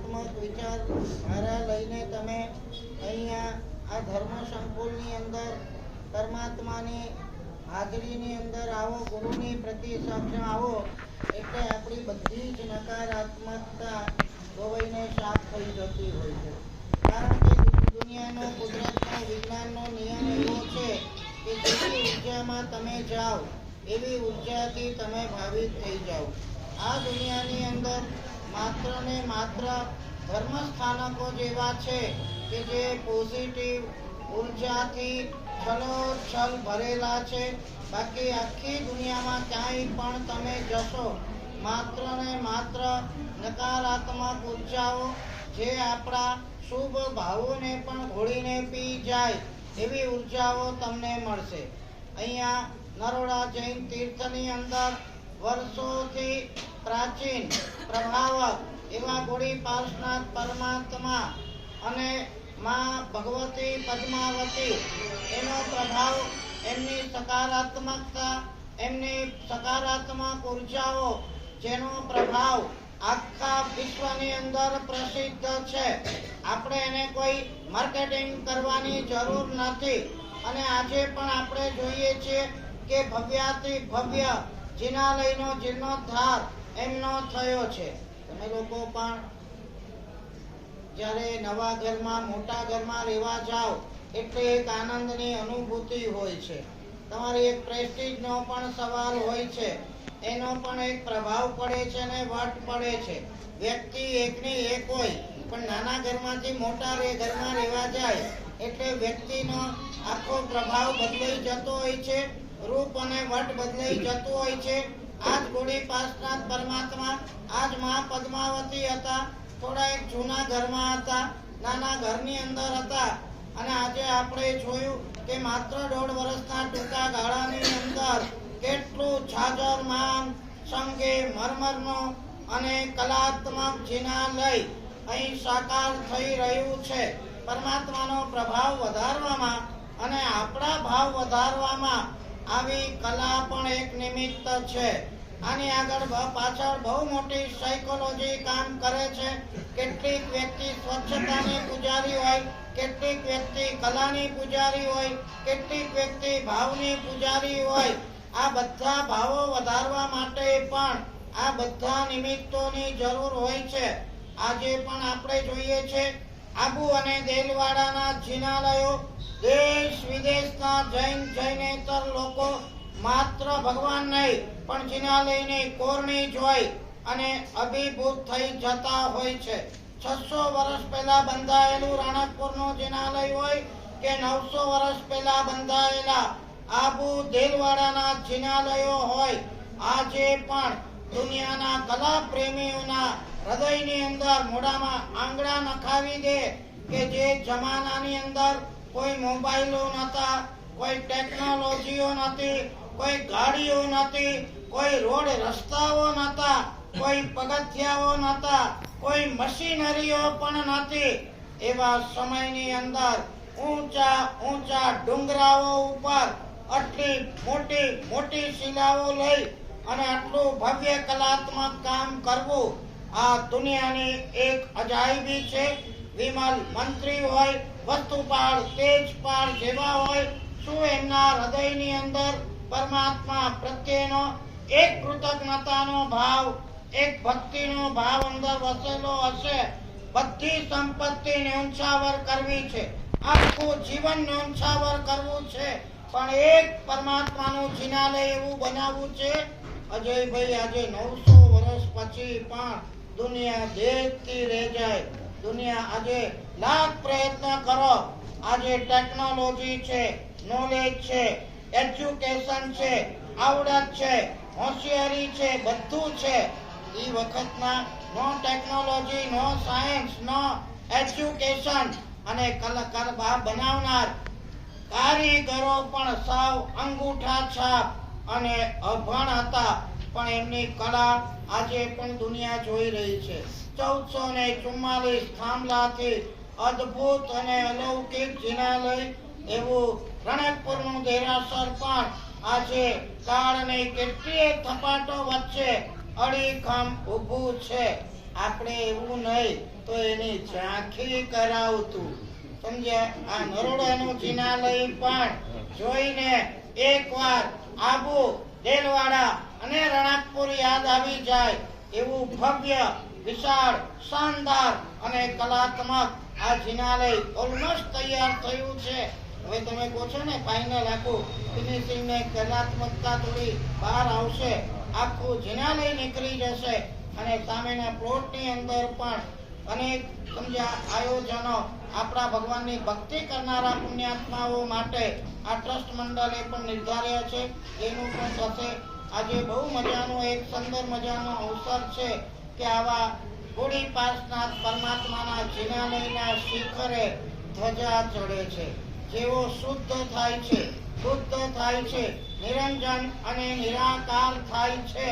સકારાત્મક વિચારધારા લઈને તમે અહીંયા આ ધર્મ સંકુલની અંદર, પરમાત્માની હાજરીની અંદર આવો, ગુરુની પ્રતિ પ્રતિસાક્ષ આવો, એટલે આપણી બધી જ નકારાત્મકતા ગોવાઈને સાફ થઈ જતી હોય છે. કારણ કે દુનિયાનો, કુદરતનો, વિજ્ઞાનનો નિયમ એવો છે કે જેવી ઉર્જામાં તમે જાઓ, એવી ઉર્જાથી તમે ભાવિત થઈ જાઓ. આ દુનિયાની અંદર માત્ર ને માત્ર ધર્મ સ્થાનકો જેવા છે કે જે પોઝિટિવ ઉર્જાથી છલોછલ ભરેલા છે. બાકી આખી દુનિયામાં ક્યાંય પણ તમે જશો માત્ર ને માત્ર નકારાત્મક ઉર્જાઓ જે આપણા શુભ ભાવોને પણ ઘોળીને પી જાય એવી ઉર્જાઓ તમને મળશે. અહીંયા નરોડા જૈન તીર્થની અંદર વર્ષોથી પ્રાચીન પ્રભાવક એવા ગોળી પાર્શનાથ પરમાત્મા અને માં ભગવતી પદ્માવતી. એનો પ્રભાવ એમની સકારાત્મકતા, એમની સકારાત્મક ઉર્જાઓ, જેનો પ્રભાવ આખા વિશ્વની અંદર પ્રસિદ્ધ છે. આપણે એને કોઈ માર્કેટિંગ કરવાની જરૂર નથી. અને આજે પણ આપણે જોઈએ છીએ કે ભવ્યાતિ ભવ્ય જિનાલયનો જીર્ણોદ્ધાર એમનો થયો છે. તમે લોકો પણ જ્યારે નવા ઘરમાં, મોટા ઘરમાં રહેવા જાઓ, એટલે એક આનંદની અનુભૂતિ હોય છે. તમારી એક પ્રેસ્ટીજનો પણ સવાલ હોય છે. એનો પણ એક પ્રભાવ પડે છે અને વટ પડે છે. વ્યક્તિ એકની એક હોય, પણ નાના ઘરમાંથી મોટા રે ઘરમાં રહેવા જાય, એટલે વ્યક્તિનો આખો પ્રભાવ બદલાઈ જતો હોય છે, રૂપ અને વટ બદલાઈ જતું હોય છે આજ ગોળી પાસનાથ પરમાત્મા આજ મા પદ્માવતી હતા. થોડા એક જૂના ઘરમાં હતા. નાના ઘરની અંદર હતા. અને આજે આપણે જોયું કે માત્ર દોઢ વર્ષના ટૂંકા ગાળાની અંદર કેટલું છાજર માન સંગે મરમરનો અને કલાત્મક જિનાલય અહીં સાકાર થઈ રહ્યું છે. પરમાત્માનો પ્રભાવ વધારવામાં અને આપણા ભાવ વધારવામાં આવી કલા પણ એક નિમિત્ત છે. આની આગળ પાછળ બહુ મોટી સાયકોલોજી કામ કરે છે. કેટલીક વ્યક્તિ સ્વચ્છતાની પૂજારી હોય, કેટલીક વ્યક્તિ કલાની પૂજારી હોય, કેટલીક વ્યક્તિ ભાવની પૂજારી હોય. આ બધા ભાવો વધારવા માટે પણ આ બધા નિમિત્તોની જરૂર હોય છે. આજે પણ આપણે જોઈએ છે, આબુ અને દેલવાડાના જિનાલયો દેશ વિદેશના જૈન જૈનેતર લોકો માત્ર ભગવાન નહીં, પણ જિનાલયની કોરણી જોઈ અને અભિભૂત થઈ જતા હોય છે. છસો વર્ષ પહેલા બંધાયેલું રાણકપુરનું જિનાલય હોય કે નવસો વર્ષ પહેલા બંધાયેલા આબુ દેલવાડાના જિનાલયો હોય, આજે પણ દુનિયાના કલા પ્રેમીઓના હૃદયની અંદર મોઢામાં આંગળા નખાવી દે કે જે જમાનાની અંદર કોઈ મોબાઈલો નહોતા, કોઈ ટેકનોલોજીઓ નથી કોઈ ગાડીઓ નથી કોઈ રોડ રસ્તાઓ નહોતા, કોઈ પગથિયાઓ નહોતા, કોઈ મશીનરીઓ પણ નથી એવા સમયની અંદર ઊંચા ઊંચા ડુંગરાઓ ઉપર આટલી મોટી મોટી શિલાઓ લઈ અને આટલું ભવ્ય કલાત્મક કામ કરવું, આ દુનિયાની એક અજાયબી છે. વિમલ મંત્રી હોય વસ્તુપાળ તેજપાળ જેવા હોય, શું એમના હૃદયની અંદર પરમાત્મા પ્રત્યેનો એક કૃતજ્ઞતાનો ભાવ, એક ભક્તિનો ભાવ અંદર વસેલો હશે? બધી સંપત્તિ ન્યોછાવર કરવી છે. આખું જીવન ન્યોછાવર કરવું છે. પણ એક પરમાત્માનું જિનાલય એવું બનાવવું છે? અજયભાઈ, આજે નવસો વર્ષ પછી પણ દુનિયા દેખતી રહી જાય. દુનિયા આજે લાખ પ્રયત્ન કરો. આજે ટેકનોલોજી છે નોલેજ છે એજ્યુકેશન છે, આવડત છે, હોશિયારી છે, બધું છે. એ વખતના નો ટેકનોલોજી નો સાયન્સ નો એજ્યુકેશન અને કલાકાર બનાવનાર કારીગરો પણ સાવ અંગૂઠા છાપ અને અભણ હતા. પણ એમની કળા આજે પણ દુનિયા જોઈ રહી છે. ચૌદસો ને ચુમ્માલીસ થાંભલાથી અદ્ભુત અને અલૌકિક જિનાલય એવું રણકપુરનું દેરાસર પણ આજે કાળની કેટલીય થપાટો વચ્ચે અડીખમ ઊભું છે. આપણે એવું નહીં તો એની ઝાંખી કરાવતું. સમજ્યા? આ નરોડાનું જિનાલય પણ જોઈને એકવાર આબુ, દેલવાડા અને રણાકપુર યાદ આવી જાય એવું ભવ્ય વિશાળ, શાનદાર અને કલાત્મક આ જિનાલય ઓલમોસ્ટ તૈયાર થયું છે. હવે તમે કહો છો ને ફાઇનલ આખું ફિનિશિંગ ને કલાત્મકતા થોડી બહાર આવશે. આખું જિનાલય નીકળી જશે અને સામેના પ્લોટની અંદર પણ અનેક સમજ્યા, આયોજનો આપણા ભગવાનની ભક્તિ કરનારા પુણ્યાત્માઓ માટે આ ટ્રસ્ટ મંડળે પણ નિર્ધાર્ય છે. એનું પણ થશે આજે બહુ મજાનો, એક સુંદર મજાનો અવસર છે. કે આવા ગોળી પાસના પરમાત્માના જિનાલયના શિખરે ધજા ચડે છે. જેઓ શુદ્ધ થાય છે, શુદ્ધ થાય છે, નિરંજન અને નિરાકાર થાય છે,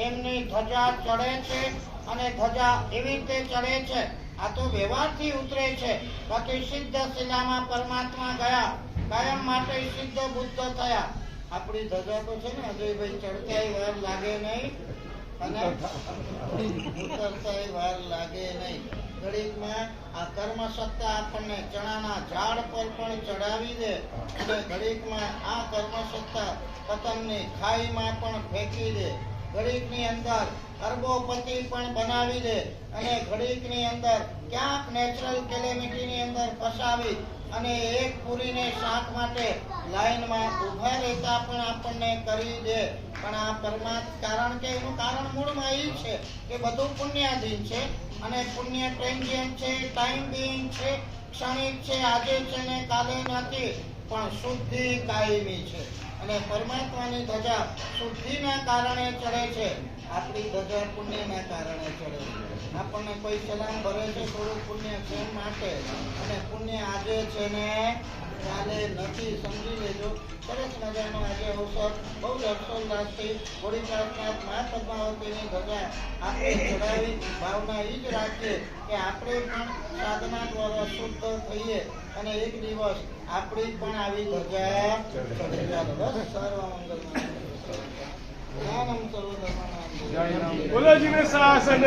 એમની ધજા ચડે છે અને ધજા એવી રીતે ચડે છે, આ તો વ્યવહારથી ઉતરે છે. બાકી સિદ્ધ શિલામાં પરમાત્મા ગયા, કાયમ માટે સિદ્ધ બુદ્ધ થયા. આપણી ધજા તો છે ને, અજયભાઈ, ચડતા વાર લાગે નહીં. અને ઉતરતા વાર લાગે નહીં. ઘડીકમાં આ કર્મ સત્તા દે અને ઘડીકમાં આ ખાઈમાં પણ ફેંકી દે. ઘડીકની અંદર અરબોપતિ પણ બનાવી દે અને ઘડીકની અંદર ક્યાંક નેચરલ કેલેમિટીની અંદર ફસાવી અને એક પૂરીને શાક માટે લાઈનમાં ઊભા રહેતા પણ આપણને કરી દે. પણ આ પરમાત્મા, કારણ કે એનું કારણ મૂળમાં એ છે કે બધું પુણ્યાધીન છે અને પુણ્ય ટ્રેન્ડિયન્ટ છે, ટાઈમ બિંગ છે, ક્ષણિક છે, આજે છે ને કાલે નથી, પણ શુદ્ધિ કાયમી છે. અને પરમાત્માની ધજા શુદ્ધિના કારણે ચડે છે. આપણી ધજા પુણ્યના કારણે ચડે છે. આપણને કોઈ સલામ ભરે છે થોડું પુણ્ય છે માટે. અને પુણ્ય આજે છે ને કાલે નથી, સમજી લેજો. સરસ મજાનો આજે અવસર બહુ જ હર્ષોલ્લાસથી હોળી પ્રાર્થના મા પદ્માવતીની ધજા આપણે ચડાવી, ભાવના એ જ રાખીએ કે આપણે પણ સાધના દ્વારા શુદ્ધ થઈએ. અને એક દિવસ આપણી પણ આવી ધજા ચડે ચાલો બસ સર્વ મંગલ જ્ઞાનમ સર્વ બોલો જીને શાસન